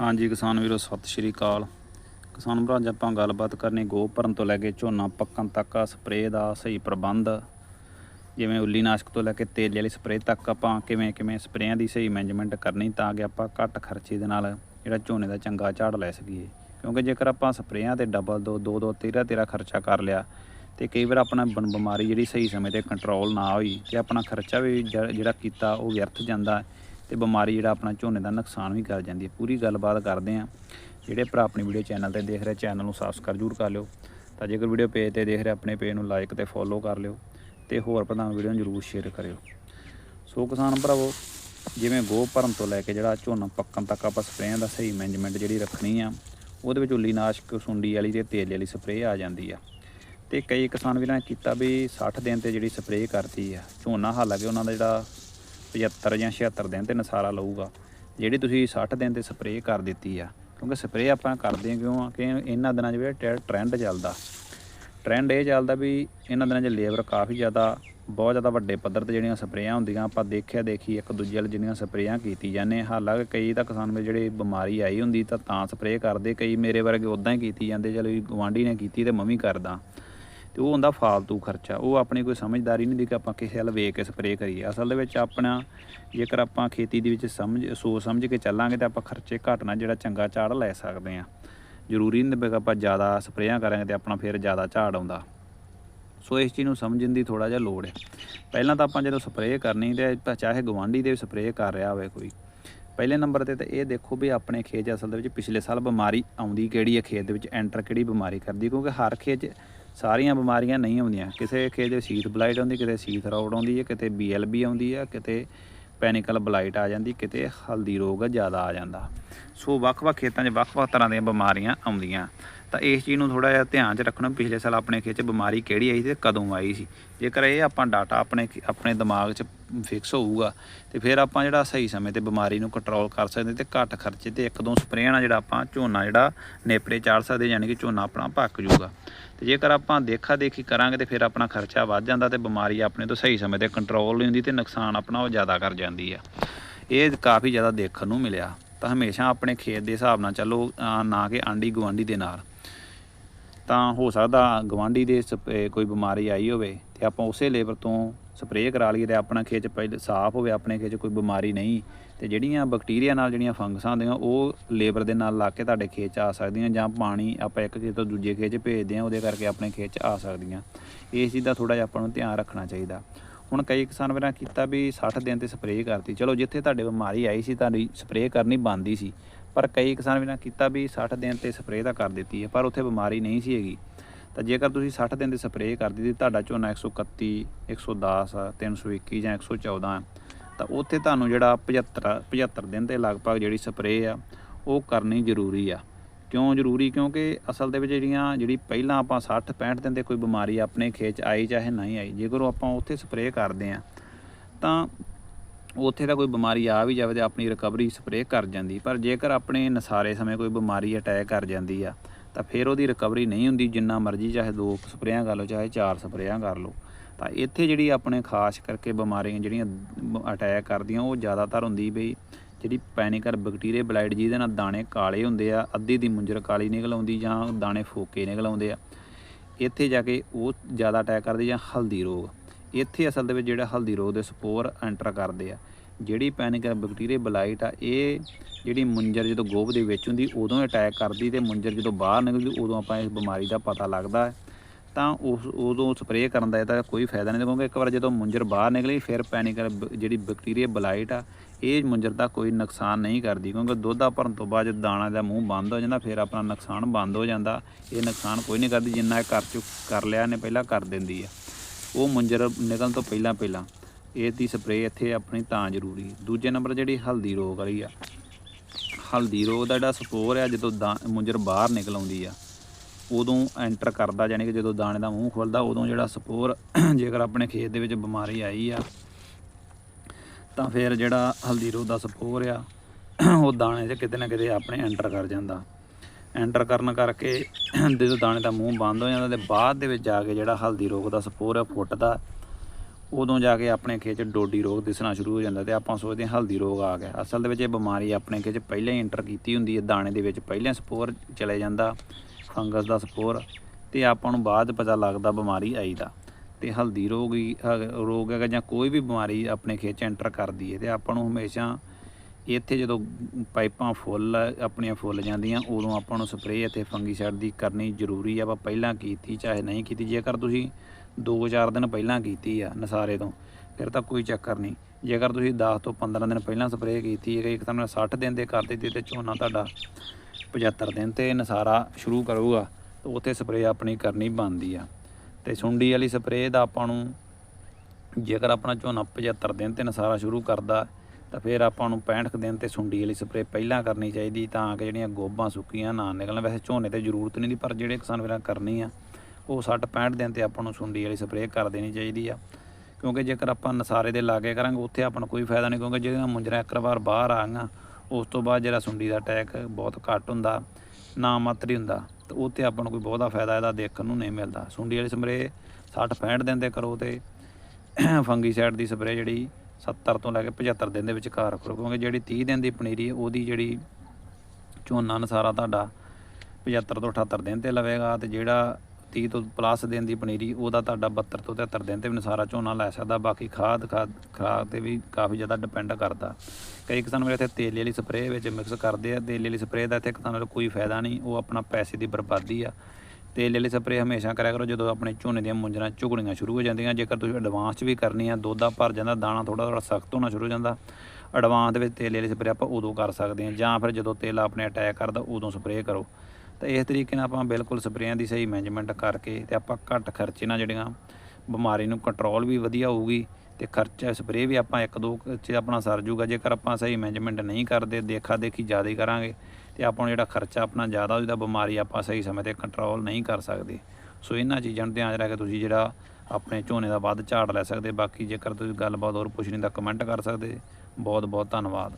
ਹਾਂਜੀ, ਕਿਸਾਨ ਵੀਰੋ, ਸਤਿ ਸ਼੍ਰੀ ਅਕਾਲ। ਕਿਸਾਨ ਭਰਾ, ਅੱਜ ਆਪਾਂ ਗੱਲਬਾਤ ਕਰਨੀ ਗੋ ਭਰਨ ਤੋਂ ਲੈ ਕੇ ਝੋਨਾ ਪੱਕਣ ਤੱਕ, ਸਪਰੇਅ ਦਾ ਸਹੀ ਪ੍ਰਬੰਧ। ਜਿਵੇਂ ਉੱਲੀ ਨਾਸ਼ਕ ਤੋਂ ਲੈ ਕੇ ਤੇਲ ਵਾਲੀ ਸਪਰੇਅ ਤੱਕ ਆਪਾਂ ਕਿਵੇਂ ਕਿਵੇਂ ਸਪਰੇਆਂ ਦੀ ਸਹੀ ਮੈਨੇਜਮੈਂਟ ਕਰਨੀ, ਤਾਂ ਕਿ ਆਪਾਂ ਘੱਟ ਖਰਚੇ ਦੇ ਨਾਲ ਜਿਹੜਾ ਝੋਨੇ ਦਾ ਚੰਗਾ ਝਾੜ ਲੈ ਸਕੀਏ। ਕਿਉਂਕਿ ਜੇਕਰ ਆਪਾਂ ਸਪਰੇਆਂ ਤੇ ਡਬਲ ਦੋ ਦੋ ਦੋ, ਤੇਰਾ ਤੇਰਾ ਖਰਚਾ ਕਰ ਲਿਆ, ਤੇ ਕਈ ਵਾਰ ਆਪਣਾ ਬਿਮਾਰੀ ਜਿਹੜੀ ਸਹੀ ਸਮੇਂ ਤੇ ਕੰਟਰੋਲ ਨਾ ਹੋਈ, ਤੇ ਆਪਣਾ ਖਰਚਾ ਵੀ ਜ- ਜਿਹੜਾ ਕੀਤਾ ਉਹ ਵਿਅਰਥ ਜਾਂਦਾ। ਤੇ ਬਿਮਾਰੀ ਜਿਹੜਾ ਆਪਣਾ ਝੋਨੇ ਦਾ ਨੁਕਸਾਨ ਵੀ ਕਰ ਜਾਂਦੀ ਹੈ। ਪੂਰੀ ਗੱਲਬਾਤ ਕਰਦੇ ਆ ਜਿਹੜੇ ਭਰਾ ਆਪਣੀ ਵੀਡੀਓ ਚੈਨਲ ਤੇ ਦੇਖ ਰਹੇ ਚੈਨਲ ਨੂੰ ਸਬਸਕ੍ਰਾਈਬ ਜ਼ਰੂਰ ਕਰ ਲਿਓ। ਤਾਂ ਜੇਕਰ ਵੀਡੀਓ ਪੇਜ ਤੇ ਦੇਖ ਰਹੇ, ਆਪਣੇ ਪੇਜ ਨੂੰ ਲਾਈਕ ਤੇ ਫੋਲੋ ਕਰ ਲਿਓ ਤੇ ਹੋਰ ਪ੍ਰਧਾਨ ਵੀਡੀਓ ਨੂੰ ਜ਼ਰੂਰ ਸ਼ੇਅਰ ਕਰਿਓ। ਸੋ ਕਿਸਾਨ ਭਰਾਵੋ, ਜਿਵੇਂ ਗੋਹ ਭਰਨ ਤੋਂ ਲੈ ਕੇ ਜਿਹੜਾ ਝੋਨਾ ਪੱਕਣ ਤੱਕ ਆਪਾਂ ਸਪਰੇਆਂ ਦਾ ਸਹੀ ਮੈਨੇਜਮੈਂਟ ਜਿਹੜੀ ਰੱਖਣੀ ਆ, ਉਹਦੇ ਵਿੱਚ ਉੱਲੀ ਨਾਸ਼ਕ, ਸੁੰਡੀ ਵਾਲੀ ਤੇ ਤੇਲ ਵਾਲੀ ਸਪਰੇਅ ਆ ਜਾਂਦੀ ਆ। ਤੇ ਕਈ ਕਿਸਾਨ ਵੀਰਾਂ ਨੇ ਕੀਤਾ ਵੀ 60 ਦਿਨ ਤੇ ਜਿਹੜੀ ਸਪਰੇਅ ਕਰਤੀ ਆ। ਝੋਨਾ ਹਾਲਾਂਕਿ ਉਹਨਾਂ ਦਾ ਜਿਹੜਾ 75 ਜਾਂ 76 ਦਿਨ ਤੇ ਨਸਾਰਾ ਲਊਗਾ, ਜਿਹੜੀ ਤੁਸੀਂ 60 ਦਿਨ ਤੇ ਸਪਰੇਅ ਕਰ ਦਿੱਤੀ ਆ। ਕਿਉਂਕਿ ਸਪਰੇਅ ਆਪਾਂ ਕਰਦੇ ਕਿਉਂ ਆ ਕਿ ਇਹਨਾਂ ਦਿਨਾਂ 'ਚ ਜਿਹੜਾ ਟ੍ਰੈਂਡ ਚੱਲਦਾ। ਟ੍ਰੈਂਡ ਇਹ ਚੱਲਦਾ ਵੀ ਇਹਨਾਂ ਦਿਨਾਂ 'ਚ ਲੇਬਰ ਕਾਫੀ ਜ਼ਿਆਦਾ, ਬਹੁਤ ਜ਼ਿਆਦਾ ਵੱਡੇ ਪੱਧਰ ਤੇ ਜਿਹੜੀਆਂ ਸਪਰੇਆਂ ਹੁੰਦੀਆਂ, ਆਪਾਂ ਦੇਖਿਆ ਦੇਖੀ ਇੱਕ ਦੂਜੇ ਵਾਲ ਜਿੰਨੀਆਂ ਸਪਰੇਆਂ ਕੀਤੀ ਜਾਂਦੇ ਹਾਲਾਂਕਿ ਕਈ ਤਾਂ ਕਿਸਾਨ ਮੇਰੇ ਜਿਹੜੇ ਬਿਮਾਰੀ ਆਈ ਹੁੰਦੀ ਤਾਂ ਤਾਂ ਸਪਰੇਅ ਕਰਦੇ, ਕਈ ਮੇਰੇ ਵਰਗੇ ਉਦਾਂ ਹੀ ਕੀਤੀ ਜਾਂਦੇ, ਚਲੋ ਵੀ ਗਵਾਂਢੀ ਨੇ ਕੀਤੀ ਤੇ ਮੈਂ ਵੀ ਕਰਦਾ। ਤੇ ਉਹ ਹੁੰਦਾ ਫਾਲਤੂ ਖਰਚਾ। ਉਹ ਆਪਣੀ ਕੋਈ ਸਮਝਦਾਰੀ ਨਹੀਂ ਦੀ ਕਿ ਆਪਾਂ ਕਿਸੇ ਵੱਲ ਵੇਖ ਕੇ ਸਪਰੇਅ ਕਰੀਏ। ਅਸਲ ਦੇ ਵਿੱਚ ਆਪਣਾ ਜੇਕਰ ਆਪਾਂ ਖੇਤੀ ਦੇ ਵਿੱਚ ਸਮਝ, ਸੋਚ ਸਮਝ ਕੇ ਚੱਲਾਂਗੇ ਤਾਂ ਆਪਾਂ ਖਰਚੇ ਘੱਟ ਨਾਲ ਜਿਹੜਾ ਚੰਗਾ ਝਾੜ ਲੈ ਸਕਦੇ ਹਾਂ। ਜ਼ਰੂਰੀ ਨਹੀਂ ਕਿ ਆਪਾਂ ਜ਼ਿਆਦਾ ਸਪਰੇਆਂ ਕਰਾਂਗੇ ਤੇ ਆਪਣਾ ਫਿਰ ਜ਼ਿਆਦਾ ਝਾੜ ਆਉਂਦਾ। ਸੋ ਇਸ ਚੀਜ਼ ਨੂੰ ਸਮਝਣ ਦੀ ਥੋੜਾ ਜਿਹਾ ਲੋੜ ਹੈ। ਪਹਿਲਾਂ ਤਾਂ ਆਪਾਂ ਜਦੋਂ ਸਪਰੇਅ ਕਰਨੀ ਤੇ ਚਾਹੇ ਗਵਾਂਢੀ ਦੇ ਸਪਰੇਅ ਕਰ ਰਿਹਾ ਹੋਵੇ ਕੋਈ। ਪਹਿਲੇ ਨੰਬਰ ਤੇ ਤਾਂ ਇਹ ਦੇਖੋ ਵੀ ਆਪਣੇ ਖੇਤ ਅਸਲ ਦੇ ਵਿੱਚ ਪਿਛਲੇ ਸਾਲ ਬਿਮਾਰੀ ਆਉਂਦੀ ਕਿਹੜੀ ਹੈ? ਖੇਤ ਦੇ ਵਿੱਚ ਐਂਟਰ ਕਿਹੜੀ ਬਿਮਾਰੀ ਕਰਦੀ ਕਿਉਂਕਿ ਹਰ ਖੇਤ 'ਚ ਸਾਰੀਆਂ ਬਿਮਾਰੀਆਂ ਨਹੀਂ ਆਉਂਦੀਆਂ। ਕਿਸੇ ਖੇਤ ਦੇ ਸੀਥ ਬਲਾਈਟ ਆਉਂਦੀ ਕਿਤੇ ਸੀਥ ਰੌਡ ਆਉਂਦੀ ਹੈ, ਕਿਤੇ ਬੀਐਲਬੀ ਆਉਂਦੀ ਹੈ, ਕਿਤੇ ਪੈਨਿਕਲ ਬਲਾਈਟ ਆ ਜਾਂਦੀ, ਕਿਤੇ ਹਲਦੀ ਰੋਗ ਜ਼ਿਆਦਾ ਆ ਜਾਂਦਾ। ਸੋ ਵੱਖ-ਵੱਖ ਖੇਤਾਂ 'ਚ ਵੱਖ-ਵੱਖ ਤਰ੍ਹਾਂ ਦੀਆਂ ਬਿਮਾਰੀਆਂ ਆਉਂਦੀਆਂ। ਤਾਂ ਇਸ ਚੀਜ਼ ਨੂੰ ਥੋੜਾ ਜਿਹਾ ਧਿਆਨ 'ਚ ਰੱਖਣਾ, ਪਿਛਲੇ ਸਾਲ ਆਪਣੇ ਖੇਤ 'ਚ ਬਿਮਾਰੀ ਕਿਹੜੀ ਆਈ ਸੀ ਤੇ ਕਦੋਂ ਆਈ ਸੀ? ਜੇਕਰ ਇਹ ਆਪਾਂ ਡਾਟਾ ਆਪਣੇ ਆਪਣੇ ਦਿਮਾਗ 'ਚ ਫਿਕਸ ਹੋਊਗਾ, ਤੇ ਫਿਰ ਆਪਾਂ ਜਿਹੜਾ ਸਹੀ ਸਮੇਂ ਤੇ ਬਿਮਾਰੀ ਨੂੰ ਕੰਟਰੋਲ ਕਰ ਸਕਦੇ ਤੇ ਘੱਟ ਖਰਚੇ ਤੇ ਇੱਕ ਦੋ ਸਪਰੇਅ ਨਾਲ ਜਿਹੜਾ ਆਪਾਂ ਝੋਨਾ ਜਿਹੜਾ ਨੇਪਰੇ ਚਾੜ ਸਕਦੇ, ਯਾਨੀ ਕਿ ਝੋਨਾ ਆਪਣਾ ਪੱਕ ਜਾਊਗਾ। ਤੇ ਜੇਕਰ ਆਪਾਂ ਦੇਖਾ ਦੇਖੀ ਕਰਾਂਗੇ ਤੇ ਫਿਰ ਆਪਣਾ ਖਰਚਾ ਵੱਧ ਜਾਂਦਾ ਤੇ ਬਿਮਾਰੀ ਆਪਣੇ ਤੋਂ ਸਹੀ ਸਮੇਂ ਤੇ ਕੰਟਰੋਲ ਨਹੀਂ ਹੁੰਦੀ ਤੇ ਨੁਕਸਾਨ ਆਪਣਾ ਉਹ ਜ਼ਿਆਦਾ ਕਰ ਜਾਂਦੀ ਆ। ਇਹ ਕਾਫੀ ਜ਼ਿਆਦਾ ਦੇਖਣ ਨੂੰ ਮਿਲਿਆ। ਤਾਂ ਹਮੇਸ਼ਾ ਆਪਣੇ ਖੇਤ ਦੇ ਹਿਸਾਬ ਨਾਲ ਚੱਲੋ ਨਾ ਕਿ ਆਂਢੀ ਗੁਆਂਢੀ ਦੇ ਨਾਲ। ਤਾਂ ਹੋ ਸਕਦਾ ਗਵਾਂਢੀ ਦੇ ਸਪ- ਕੋਈ ਬਿਮਾਰੀ ਆਈ ਹੋਵੇ ਤੇ ਆਪਾਂ ਉਸੇ ਲੇਬਰ ਤੋਂ ਸਪਰੇਅ ਕਰਾ ਲਈਏ ਤੇ ਆਪਣਾ ਖੇਤ ਪਹਿਲੇ, ਸਾਫ਼ ਹੋਵੇ, ਆਪਣੇ ਖੇਤ 'ਚ ਕੋਈ ਬਿਮਾਰੀ ਨਹੀਂ। ਤੇ ਜਿਹੜੀਆਂ ਬੈਕਟੀਰੀਆ ਨਾਲ ਜਿਹੜੀਆਂ ਫੰਗਸਾਂ ਹੁੰਦੀਆਂ ਉਹ ਲੇਬਰ ਦੇ ਨਾਲ ਲਾ ਕੇ ਤੁਹਾਡੇ ਖੇਤ 'ਚ ਆ ਸਕਦੀਆਂ ਜਾਂ ਪਾਣੀ ਆਪਾਂ ਇੱਕ ਖੇਤ ਤੋਂ ਦੂਜੇ ਖੇਤ 'ਚ ਭੇਜਦੇ ਹਾਂ, ਉਹਦੇ ਕਰਕੇ ਆਪਣੇ ਖੇਤ 'ਚ ਆ ਸਕਦੀਆਂ। ਇਸ ਚੀਜ਼ ਦਾ ਥੋੜਾ ਜਿਹਾ ਆਪਾਂ ਨੂੰ ਧਿਆਨ ਰੱਖਣਾ ਚਾਹੀਦਾ। ਹੁਣ ਕਈ ਕਿਸਾਨ ਵੀਰਾਂ ਕੀਤਾ ਵੀ 60 ਦਿਨ ਤੇ ਸਪਰੇਅ ਕਰਤੀ। ਚਲੋ, ਜਿੱਥੇ ਤੁਹਾਡੇ ਬਿਮਾਰੀ ਆਈ ਸੀ, ਤੁਹਾਡੀ ਸਪਰੇਅ ਕਰਨੀ ਬੰਦੀ ਸੀ। ਪਰ ਕਈ ਕਿਸਾਨ ਵੀਰਾਂ ਕੀਤਾ ਵੀ 60 ਦਿਨ ਤੇ ਸਪਰੇਅ ਤਾਂ ਕਰ ਦਿੱਤੀ ਹੈ, ਪਰ ਉੱਥੇ ਬਿਮਾਰੀ ਨਹੀਂ ਸੀ ਹੈਗੀ। ਤਾਂ ਜੇਕਰ ਤੁਸੀਂ 60 ਦਿਨ ਦੀ ਸਪਰੇਅ ਕਰ ਦਿੱਤੀ, ਤੁਹਾਡਾ ਝੋਨਾ 131 110 321 ਜਾਂ 114 ਤਾਂ ਉੱਥੇ ਤੁਹਾਨੂੰ ਜਿਹੜਾ 75 75 ਦਿਨ ਤੇ ਲਗਭਗ ਜਿਹੜੀ ਸਪਰੇਅ ਆ, ਉਹ ਕਰਨੀ ਜ਼ਰੂਰੀ ਆ। ਕਿਉਂ ਜ਼ਰੂਰੀ? ਕਿਉਂਕਿ ਅਸਲ ਦੇ ਵਿੱਚ ਜਿਹੜੀਆਂ, ਜਿਹੜੀ ਪਹਿਲਾਂ ਆਪਾਂ 60 65 ਦਿਨ ਤੇ ਕੋਈ ਬਿਮਾਰੀ ਆਪਣੇ ਖੇਤ 'ਚ ਆਈ ਚਾਹੇ ਨਹੀਂ ਆਈ, ਜੇਕਰ ਉਹ ਆਪਾਂ ਉੱਥੇ ਸਪਰੇਅ ਕਰਦੇ ਆ ਤਾਂ ਉੱਥੇ ਤਾਂ ਕੋਈ ਬਿਮਾਰੀ ਆ ਵੀ ਜਾਵੇ ਤੇ ਆਪਣੀ ਰਿਕਵਰੀ ਸਪਰੇਅ ਕਰ ਜਾਂਦੀ। ਪਰ ਜੇਕਰ ਆਪਣੇ ਨਸਾਰੇ ਸਮੇਂ ਕੋਈ ਬਿਮਾਰੀ ਅਟੈਕ ਕਰ ਜਾਂਦੀ ਆ, ਤਾਂ ਫਿਰ ਉਹਦੀ ਰਿਕਵਰੀ ਨਹੀਂ ਹੁੰਦੀ, ਜਿੰਨਾ ਮਰਜ਼ੀ ਚਾਹੇ ਦੋ ਸਪਰੇਆਂ ਕਰ ਲਓ, ਚਾਹੇ ਚਾਰ ਸਪਰੇਆਂ ਕਰ ਲਓ। ਤਾਂ ਇੱਥੇ ਜਿਹੜੀ ਆਪਣੇ ਖਾਸ ਕਰਕੇ ਬਿਮਾਰੀਆਂ ਜਿਹੜੀਆਂ ਅਟੈਕ ਕਰਦੀਆਂ, ਉਹ ਜ਼ਿਆਦਾਤਰ ਹੁੰਦੀ ਬਈ ਜਿਹੜੀ ਪੈਨੀਕਰ ਬੈਕਟੀਰੀਆ ਬਲਾਈਟ ਜਿਹਦੇ ਨਾਲ ਦਾਣੇ ਕਾਲੇ ਹੁੰਦੇ ਆ, ਅੱਧੀ ਦੀ ਮੁੰਜਰ ਕਾਲੀ ਨਿਕਲ ਆਉਂਦੀ ਜਾਂ ਦਾਣੇ ਫੋਕੇ ਨਿਕਲ ਆਉਂਦੇ ਆ। ਇੱਥੇ ਜਾ ਕੇ ਉਹ ਜ਼ਿਆਦਾ ਅਟੈਕ ਕਰਦੇ ਜਾਂ ਹਲਦੀ ਰੋਗ। ਇੱਥੇ ਅਸਲ ਦੇ ਵਿੱਚ ਜਿਹੜਾ ਹਲਦੀ ਰੋਗ ਦੇ ਸਪੋਰ ਐਂਟਰ ਕਰਦੇ ਆ। ਜਿਹੜੀ ਪੈਨਿਕਰ ਬੈਕਟੀਰੀਆ ਬਲਾਈਟ ਆ, ਇਹ ਜਿਹੜੀ ਮੁੰਜਰ ਜਦੋਂ ਗੋਭ ਦੇ ਵਿੱਚ ਹੁੰਦੀ, ਉਦੋਂ ਅਟੈਕ ਕਰਦੀ ਤੇ ਮੁੰਜਰ ਜਦੋਂ ਬਾਹਰ ਨਿਕਲਦੀ, ਉਦੋਂ ਆਪਾਂ ਇਸ ਬਿਮਾਰੀ ਦਾ ਪਤਾ ਲੱਗਦਾ। ਹੈ ਤਾਂ ਉਸ, ਉਦੋਂ ਸਪਰੇਅ ਕਰਨ ਦਾ ਇਹਦਾ ਕੋਈ ਫਾਇਦਾ ਨਹੀਂ। ਕਿਉਂਕਿ ਇੱਕ ਵਾਰ ਜਦੋਂ ਮੁੰਜਰ ਬਾਹਰ ਨਿਕਲੀ, ਫਿਰ ਪੈਨਿਕਰ ਬ- ਜਿਹੜੀ ਬੈਕਟੀਰੀਆ ਬਲਾਈਟ ਆ ਇਹ ਮੁੰਜਰ ਦਾ ਕੋਈ ਨੁਕਸਾਨ ਨਹੀਂ ਕਰਦੀ, ਕਿਉਂਕਿ ਦੁੱਧ ਆ ਭਰਨ ਤੋਂ ਬਾਅਦ ਜਦ ਦਾਣਾ ਦਾ ਮੂੰਹ ਬੰਦ ਹੋ ਜਾਂਦਾ, ਫਿਰ ਆਪਣਾ ਨੁਕਸਾਨ ਬੰਦ ਹੋ ਜਾਂਦਾ। ਇਹ ਨੁਕਸਾਨ ਕੋਈ ਨਹੀਂ ਕਰਦੀ, ਜਿੰਨਾ ਇਹ ਕਰ ਚੁੱਕ, ਕਰ ਲਿਆ ਨੇ ਪਹਿਲਾਂ ਕਰ ਦਿੰਦੀ ਆ। ਉਹ ਮੁੰਜਰ ਨਿਕਲਣ ਤੋਂ ਪਹਿਲਾਂ ਪਹਿਲਾਂ ਇਹ ਦੀ ਸਪਰੇਅ ਇੱਥੇ ਆਪਣੀ ਤਾਂ ਜ਼ਰੂਰੀ ਦੂਜੇ ਨੰਬਰ ਜਿਹੜੀ ਹਲਦੀ ਰੋਗ ਵਾਲੀ ਆ। ਹਲਦੀ ਰੋਗ ਦਾ ਜਿਹੜਾ ਸਪੋਰ ਆ, ਜਦੋਂ ਦਾ- ਮੁੰਜਰ ਬਾਹਰ ਨਿਕਲ ਆਉਂਦੀ ਆ, ਉਦੋਂ ਐਂਟਰ ਕਰਦਾ ਯਾਨੀ ਕਿ ਜਦੋਂ ਦਾਣੇ ਦਾ ਮੂੰਹ ਖੁੱਲਦਾ, ਉਦੋਂ ਜਿਹੜਾ ਸਪੋਰ, ਜੇਕਰ ਆਪਣੇ ਖੇਤ ਦੇ ਵਿੱਚ ਬਿਮਾਰੀ ਆਈ ਆ ਤਾਂ ਫਿਰ ਜਿਹੜਾ ਹਲਦੀ ਰੋਗ ਦਾ ਸਪੋਰ ਆ, ਉਹ ਦਾਣੇ 'ਚ ਕਿਤੇ ਨਾ ਕਿਤੇ ਆਪਣੇ ਐਂਟਰ ਕਰ ਜਾਂਦਾ। ਐਂਟਰ ਕਰਨ ਕਰਕੇ ਜਦੋਂ ਦਾਣੇ ਦਾ ਮੂੰਹ ਬੰਦ ਹੋ ਜਾਂਦਾ ਤੇ ਬਾਅਦ ਦੇ ਵਿੱਚ ਜਾ ਕੇ ਜਿਹੜਾ ਹਲਦੀ ਰੋਗ ਦਾ ਸਪੋਰ ਆ ਫੁੱਟਦਾ ਉਦੋਂ ਜਾ ਕੇ ਆਪਣੇ ਖੇਤ 'ਚ ਡੋਡੀ ਰੋਗ ਦਿਸਣਾ ਸ਼ੁਰੂ ਹੋ ਜਾਂਦਾ ਤੇ ਆਪਾਂ ਸੋਚਦੇ ਹਾਂ ਹਲਦੀ ਰੋਗ ਆ ਗਿਆ। ਅਸਲ ਦੇ ਵਿੱਚ ਇਹ ਬਿਮਾਰੀ ਆਪਣੇ ਖੇਤ 'ਚ ਪਹਿਲਾਂ ਹੀ ਐਂਟਰ ਕੀਤੀ ਹੁੰਦੀ ਹੈ, ਦਾਣੇ ਦੇ ਵਿੱਚ ਪਹਿਲਾਂ ਸਪੋਰ ਚਲੇ ਜਾਂਦਾ, ਫੰਗਸ ਦਾ ਸਪੋਰ, ਤੇ ਆਪਾਂ ਨੂੰ ਬਾਅਦ 'ਚ ਪਤਾ ਲੱਗਦਾ ਬਿਮਾਰੀ ਆਈ ਦਾ। ਤੇ ਹਲਦੀ ਰੋਗ ਹੀ ਰੋਗ ਹੈਗਾ ਜਾਂ ਕੋਈ ਵੀ ਬਿਮਾਰੀ ਆਪਣੇ ਖੇਤ 'ਚ ਐਂਟਰ ਕਰਦੀ ਹੈ ਤੇ ਆਪਾਂ ਨੂੰ ਹਮੇਸ਼ਾ ਇੱਥੇ ਜਦੋਂ ਪਾਈਪਾਂ ਫੁੱਲ, ਆਪਣੀਆਂ ਫੁੱਲ ਜਾਂਦੀਆਂ, ਉਦੋਂ ਆਪਾਂ ਨੂੰ ਸਪਰੇਅ ਅਤੇ ਫੰਗੀਸਾਈਡ ਦੀ ਕਰਨੀ ਜ਼ਰੂਰੀ ਆ। ਆਪਾਂ ਪਹਿਲਾਂ ਕੀਤੀ, ਚਾਹੇ ਨਹੀਂ ਕੀਤੀ, ਜੇਕਰ ਤੁਸੀਂ 2-4 ਦਿਨ ਪਹਿਲਾਂ ਕੀਤੀ ਆ ਨਸਾਰੇ ਤੋਂ, ਫਿਰ ਤਾਂ ਕੋਈ ਚੱਕਰ ਨਹੀਂ। ਜੇਕਰ ਤੁਸੀਂ 10 ਤੋਂ 15 ਦਿਨ ਪਹਿਲਾਂ ਸਪਰੇਅ ਕੀਤੀ ਹੈ ਇੱਕ ਤਾਂ 60 ਦਿਨ ਦੇ ਕਰ ਦਿੱਤੀ ਤੇ ਝੋਨਾ ਤੁਹਾਡਾ 75 ਦਿਨ ਤੇ ਨਸਾਰਾ ਸ਼ੁਰੂ ਕਰੂਗਾ, ਤਾਂ ਉੱਥੇ ਸਪਰੇਅ ਆਪਣੀ ਕਰਨੀ ਬਣਦੀ ਆ। ਤੇ ਸੁੰਡੀ ਵਾਲੀ ਸਪਰੇਅ ਦਾ ਆਪਾਂ ਨੂੰ ਜੇਕਰ ਆਪਣਾ ਝੋਨਾ 75 ਦਿਨ ਤੇ ਨਸਾਰਾ ਸ਼ੁਰੂ ਕਰਦਾ, ਤਾਂ ਫਿਰ ਆਪਾਂ ਨੂੰ 65 ਕੁ ਦਿਨ ਤੇ ਸੁੰਡੀ ਵਾਲੀ ਸਪਰੇਅ ਪਹਿਲਾਂ ਕਰਨੀ ਚਾਹੀਦੀ, ਤਾਂ ਕਿ ਜਿਹੜੀਆਂ ਗੋਬਾਂ ਸੁੱਕੀਆਂ ਨਾ ਨਿਕਲਣ। ਵੈਸੇ ਝੋਨੇ ਤੇ ਜ਼ਰੂਰਤ ਨਹੀਂ ਦੀ, ਪਰ ਜਿਹੜੇ ਕਿਸਾਨ ਵੀਰਾਂ ਕਰਨੀ ਆ, ਉਹ 60 65 ਦਿਨ ਤੇ ਆਪਾਂ ਨੂੰ ਸੁੰਡੀ ਵਾਲੀ ਸਪਰੇਅ ਕਰ ਦੇਣੀ ਚਾਹੀਦੀ ਆ। ਕਿਉਂਕਿ ਜੇਕਰ ਆਪਾਂ ਨਸਾਰੇ ਦੇ ਲਾਗੇ ਕਰਾਂਗੇ, ਉੱਥੇ ਆਪਾਂ ਨੂੰ ਕੋਈ ਫਾਇਦਾ ਨਹੀਂ, ਕਿਉਂਕਿ ਜਿਹੜੀਆਂ ਮੁੰਜਰਾ ਇੱਕ ਵਾਰ ਬਾਹਰ ਆਂਗਾ ਉਸ ਤੋਂ ਬਾਅਦ ਜਿਹੜਾ ਸੁੰਡੀ ਦਾ ਅਟੈਕ ਬਹੁਤ ਘੱਟ ਹੁੰਦਾ, ਨਾ ਮਾਤਰੀ ਹੁੰਦਾ। ਤੇ ਉੱਥੇ ਆਪਾਂ ਨੂੰ ਕੋਈ ਬਹੁਤਾ ਫਾਇਦਾ ਇਹਦਾ ਦੇਖਣ ਨੂੰ ਨਹੀਂ ਮਿਲਦਾ। ਸੁੰਡੀ ਵਾਲੀ ਸਪਰੇਅ 60 65 ਦਿਨ ਤੇ ਕਰੋ ਤੇ ਫੰਗੀਸਾਈਡ ਦੀ ਸਪਰੇਅ ਜਿਹੜੀ 70 ਤੋਂ ਲੈ ਕੇ 75 ਦਿਨ ਦੇ ਵਿਚਕਾਰ ਕਰੋ ਕਿਉਂਕਿ ਜਿਹੜੀ 30 ਦਿਨ ਦੀ ਪਨੀਰੀ ਉਹਦੀ ਜਿਹੜੀ ਝੋਨਾ ਨਸਾਰਾ ਤੁਹਾਡਾ 75 ਤੋਂ 78 ਦਿਨ ਤੇ ਲਵੇਗਾ ਤੇ ਜਿਹੜਾ 30 ਤੋਂ ਪਲੱਸ ਦਿਨ ਦੀ ਪਨੀਰੀ, ਉਹਦਾ ਤੁਹਾਡਾ 72 ਤੋਂ 73 ਦਿਨ ਤੇ ਵੀ ਨਸਾਰਾ ਝੋਨਾ ਲੈ ਸਕਦਾ, ਬਾਕੀ ਖਾਦ ਖਾਦ ਖਰਾਬ ਤੇ ਵੀ ਕਾਫੀ ਜ਼ਿਆਦਾ ਡਿਪੈਂਡ ਕਰਦਾ। ਕਈ ਕਿਸਾਨ ਮੇਰੇ ਇੱਥੇ ਤੇਲ ਵਾਲੀ ਸਪਰੇਅ ਵਿੱਚ ਮਿਕਸ ਕਰਦੇ ਆ, ਤੇਲ ਵਾਲੀ ਸਪਰੇਅ ਦਾ ਇੱਥੇ ਕਿਸਾਨਾਂ ਨੂੰ ਕੋਈ ਫਾਇਦਾ ਨਹੀਂ, ਉਹ ਆਪਣਾ ਪੈਸੇ ਦੀ ਬਰਬਾਦੀ ਆ। ਤੇਲ ਵਾਲੀ ਸਪਰੇਅ ਹਮੇਸ਼ਾ ਕਰਿਆ ਕਰੋ, ਜਦੋਂ ਆਪਣੇ ਝੋਨੇ ਦੀਆਂ ਮੁੰਜਰਾਂ ਝੁਕਣੀਆਂ ਸ਼ੁਰੂ ਹੋ ਜਾਂਦੀਆਂ, ਜੇਕਰ ਤੁਸੀਂ ਐਡਵਾਂਸ 'ਚ ਵੀ ਕਰਨੀ ਆ, ਦੁੱਧ ਦਾ ਭਰ ਜਾਂਦਾ, ਦਾਣਾ ਥੋੜਾ ਥੋੜਾ ਸਖਤ ਹੋਣਾ ਸ਼ੁਰੂ ਹੋ ਜਾਂਦਾ ਐਡਵਾਂਸ ਦੇ ਵਿੱਚ ਤੇਲ ਵਾਲੀ ਸਪਰੇਅ ਆਪਾਂ ਉਦੋਂ ਕਰ ਸਕਦੇ ਹਾਂ ਜਾਂ ਫਿਰ ਜਦੋਂ ਤੇਲ ਆਪਣੇ ਅਟੈਕ ਕਰਦਾ, ਉਦੋਂ ਸਪਰੇਅ ਕਰੋ। ਤਾਂ ਇਸ ਤਰੀਕੇ ਨਾਲ ਆਪਾਂ ਬਿਲਕੁਲ ਸਪਰੇਆਂ ਦੀ ਸਹੀ ਮੈਨੇਜਮੈਂਟ ਕਰਕੇ ਤੇ ਆਪਾਂ ਘੱਟ ਖਰਚੇ ਨਾਲ ਜਿਹੜੀਆਂ ਬਿਮਾਰੀ ਨੂੰ ਕੰਟਰੋਲ ਵੀ ਵਧੀਆ ਹੋਊਗੀ ਤੇ ਖਰਚਾ ਸਪਰੇਅ ਵੀ ਆਪਾਂ ਇੱਕ ਦੋ 'ਚ ਆਪਣਾ ਸਰ ਜੂਗਾ। ਜੇਕਰ ਆਪਾਂ ਸਹੀ ਮੈਨੇਜਮੈਂਟ ਨਹੀਂ ਕਰਦੇ, ਦੇਖਾ ਦੇਖੀ ਜ਼ਿਆਦਾ ਕਰਾਂਗੇ ਤੇ ਆਪਾਂ ਨੂੰ ਜਿਹੜਾ ਖਰਚਾ ਆਪਣਾ ਜ਼ਿਆਦਾ ਹੋ ਜਾਂਦਾ ਬਿਮਾਰੀ ਆਪਾਂ ਸਹੀ ਸਮੇਂ ਤੇ ਕੰਟਰੋਲ ਨਹੀਂ ਕਰ ਸਕਦੇ। ਸੋ ਇਹਨਾਂ ਚੀਜ਼ਾਂ ਨੂੰ ਧਿਆਨ 'ਚ ਰੱਖ ਕੇ ਤੁਸੀਂ ਜਿਹੜਾ ਆਪਣੇ ਝੋਨੇ ਦਾ ਵੱਧ ਝਾੜ ਲੈ ਸਕਦੇ। ਬਾਕੀ ਜੇਕਰ ਤੁਸੀਂ ਗੱਲਬਾਤ ਹੋਰ ਪੁੱਛਣੀ ਤਾਂ ਕਮੈਂਟ ਕਰ ਸਕਦੇ। ਬਹੁਤ ਬਹੁਤ ਧੰਨਵਾਦ।